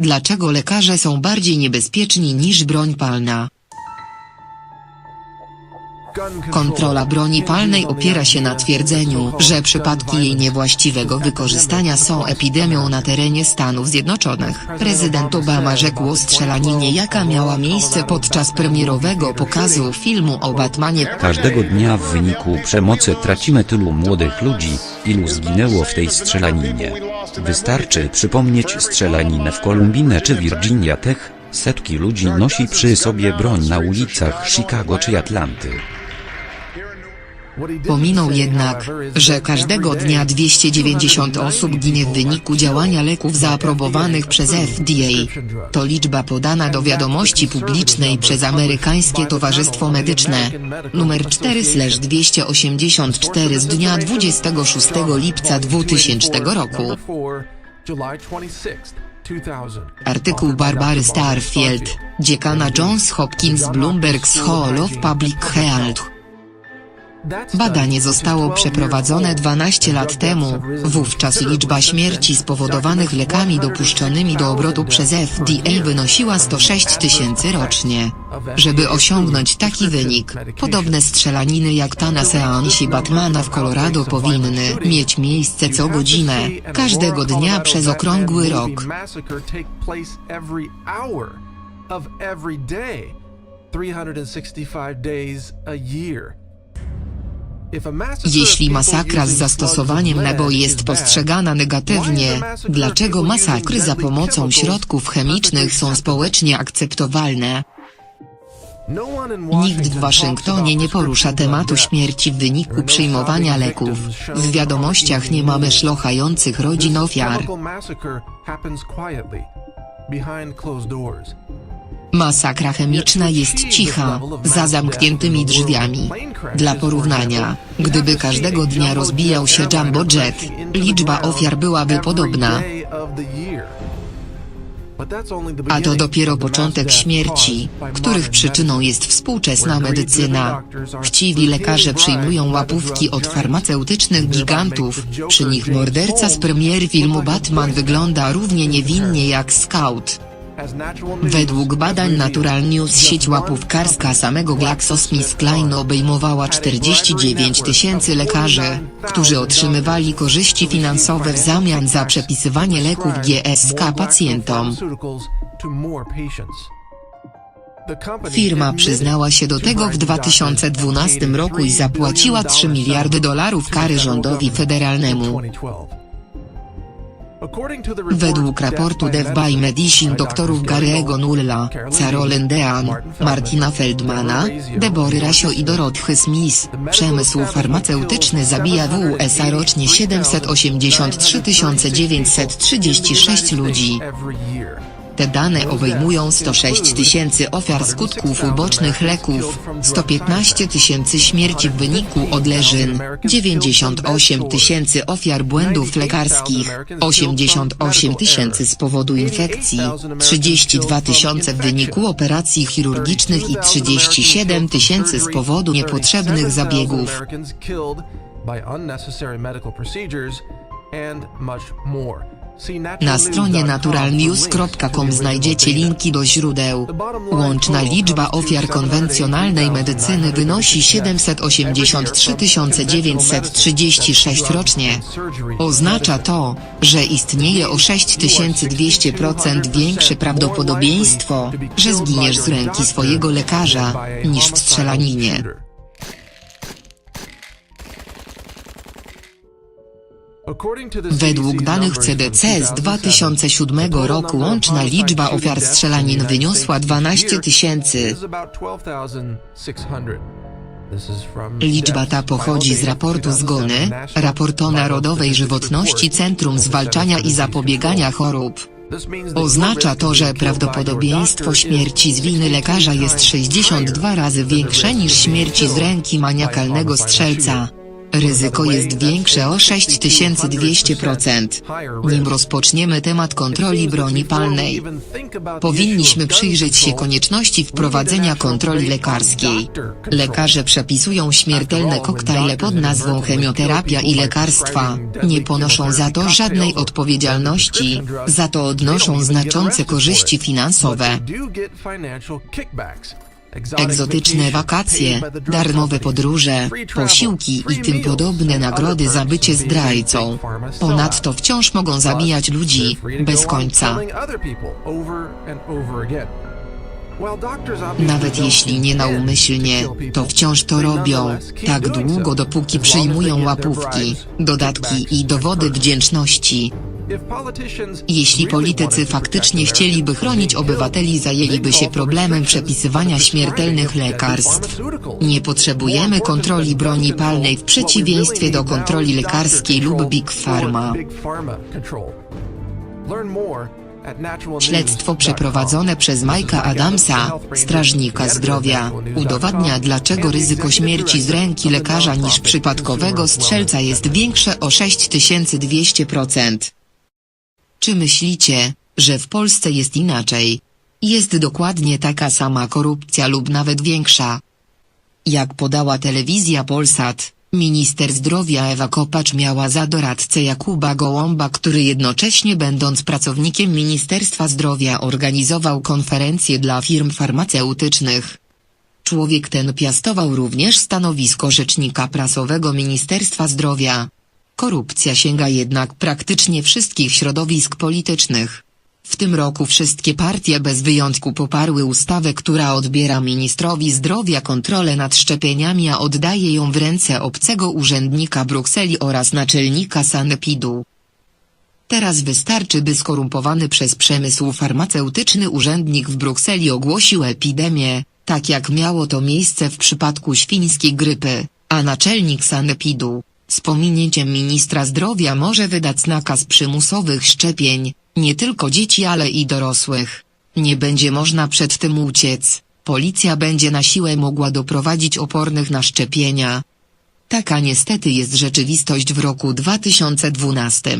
Dlaczego lekarze są bardziej niebezpieczni niż broń palna? Kontrola broni palnej opiera się na twierdzeniu, że przypadki jej niewłaściwego wykorzystania są epidemią na terenie Stanów Zjednoczonych. Prezydent Obama rzekł o strzelaninie jaka miała miejsce podczas premierowego pokazu filmu o Batmanie. Każdego dnia w wyniku przemocy tracimy tylu młodych ludzi, ilu zginęło w tej strzelaninie. Wystarczy przypomnieć strzelaninę w Kolumbinę czy Virginia Tech, setki ludzi nosi przy sobie broń na ulicach Chicago czy Atlanty. Pominął jednak, że każdego dnia 290 osób ginie w wyniku działania leków zaaprobowanych przez FDA. To liczba podana do wiadomości publicznej przez amerykańskie Towarzystwo Medyczne. Numer 4/284 z dnia 26 lipca 2000 roku. Artykuł Barbary Starfield, dziekana Johns Hopkins Bloomberg's Hall of Public Health. Badanie zostało przeprowadzone 12 lat temu, wówczas liczba śmierci spowodowanych lekami dopuszczonymi do obrotu przez FDA wynosiła 106 tysięcy rocznie. Żeby osiągnąć taki wynik, podobne strzelaniny jak ta na seansie Batmana w Colorado powinny mieć miejsce co godzinę, każdego dnia przez okrągły rok. Of every day, 365 days a year. Jeśli masakra z zastosowaniem naboi jest postrzegana negatywnie, dlaczego masakry za pomocą środków chemicznych są społecznie akceptowalne? Nikt w Waszyngtonie nie porusza tematu śmierci w wyniku przyjmowania leków. W wiadomościach nie mamy szlochających rodzin ofiar. Masakra chemiczna jest cicha, za zamkniętymi drzwiami. Dla porównania, gdyby każdego dnia rozbijał się jumbo jet, liczba ofiar byłaby podobna. A to dopiero początek śmierci, których przyczyną jest współczesna medycyna. Chciwi lekarze przyjmują łapówki od farmaceutycznych gigantów, przy nich morderca z premier filmu Batman wygląda równie niewinnie jak Scout. Według badań Natural News sieć łapówkarska samego GlaxoSmithKline obejmowała 49 tysięcy lekarzy, którzy otrzymywali korzyści finansowe w zamian za przepisywanie leków GSK pacjentom. Firma przyznała się do tego w 2012 roku i zapłaciła 3 miliardy dolarów kary rządowi federalnemu. Według raportu Dev by Medicine doktorów Gary'ego Nulla, Carolyn Dean, Martina Feldmana, Debory Rasio i Dorothy Smith, przemysł farmaceutyczny zabija w USA rocznie 783 936 ludzi. Te dane obejmują 106 tysięcy ofiar skutków ubocznych leków, 115 tysięcy śmierci w wyniku odleżyn, 98 tysięcy ofiar błędów lekarskich, 88 tysięcy z powodu infekcji, 32 tysiące w wyniku operacji chirurgicznych i 37 tysięcy z powodu niepotrzebnych zabiegów. Na stronie naturalnews.com znajdziecie linki do źródeł. Łączna liczba ofiar konwencjonalnej medycyny wynosi 783 936 rocznie. Oznacza to, że istnieje o 6200% większe prawdopodobieństwo, że zginiesz z ręki swojego lekarza, niż w strzelaninie. Według danych CDC z 2007 roku łączna liczba ofiar strzelanin wyniosła 12 tysięcy. Liczba ta pochodzi z raportu Zgony, raportu Narodowej Żywotności Centrum Zwalczania i Zapobiegania Chorób. Oznacza to, że prawdopodobieństwo śmierci z winy lekarza jest 62 razy większe niż śmierci z ręki maniakalnego strzelca. Ryzyko jest większe o 6200%. Nim rozpoczniemy temat kontroli broni palnej, powinniśmy przyjrzeć się konieczności wprowadzenia kontroli lekarskiej. Lekarze przepisują śmiertelne koktajle pod nazwą chemioterapia i lekarstwa, nie ponoszą za to żadnej odpowiedzialności, za to odnoszą znaczące korzyści finansowe. Egzotyczne wakacje, darmowe podróże, posiłki i tym podobne nagrody za bycie zdrajcą. Ponadto wciąż mogą zabijać ludzi, bez końca. Nawet jeśli nie naumyślnie, to wciąż to robią, tak długo dopóki przyjmują łapówki, dodatki i dowody wdzięczności. Jeśli politycy faktycznie chcieliby chronić obywateli zajęliby się problemem przepisywania śmiertelnych lekarstw. Nie potrzebujemy kontroli broni palnej w przeciwieństwie do kontroli lekarskiej lub Big Pharma. Śledztwo przeprowadzone przez Majka Adamsa, strażnika zdrowia, udowadnia dlaczego ryzyko śmierci z ręki lekarza niż przypadkowego strzelca jest większe o 6200%. Czy myślicie, że w Polsce jest inaczej? Jest dokładnie taka sama korupcja lub nawet większa. Jak podała telewizja Polsat, minister zdrowia Ewa Kopacz miała za doradcę Jakuba Gołąba, który jednocześnie będąc pracownikiem Ministerstwa Zdrowia organizował konferencje dla firm farmaceutycznych. Człowiek ten piastował również stanowisko rzecznika prasowego Ministerstwa Zdrowia. Korupcja sięga jednak praktycznie wszystkich środowisk politycznych. W tym roku wszystkie partie bez wyjątku poparły ustawę, która odbiera ministrowi zdrowia kontrolę nad szczepieniami, a oddaje ją w ręce obcego urzędnika Brukseli oraz naczelnika sanepidu. Teraz wystarczy, by skorumpowany przez przemysł farmaceutyczny urzędnik w Brukseli ogłosił epidemię, tak jak miało to miejsce w przypadku świńskiej grypy, a naczelnik sanepidu, z pominięciem ministra zdrowia może wydać nakaz przymusowych szczepień, nie tylko dzieci ale i dorosłych. Nie będzie można przed tym uciec, policja będzie na siłę mogła doprowadzić opornych na szczepienia. Taka niestety jest rzeczywistość w roku 2012.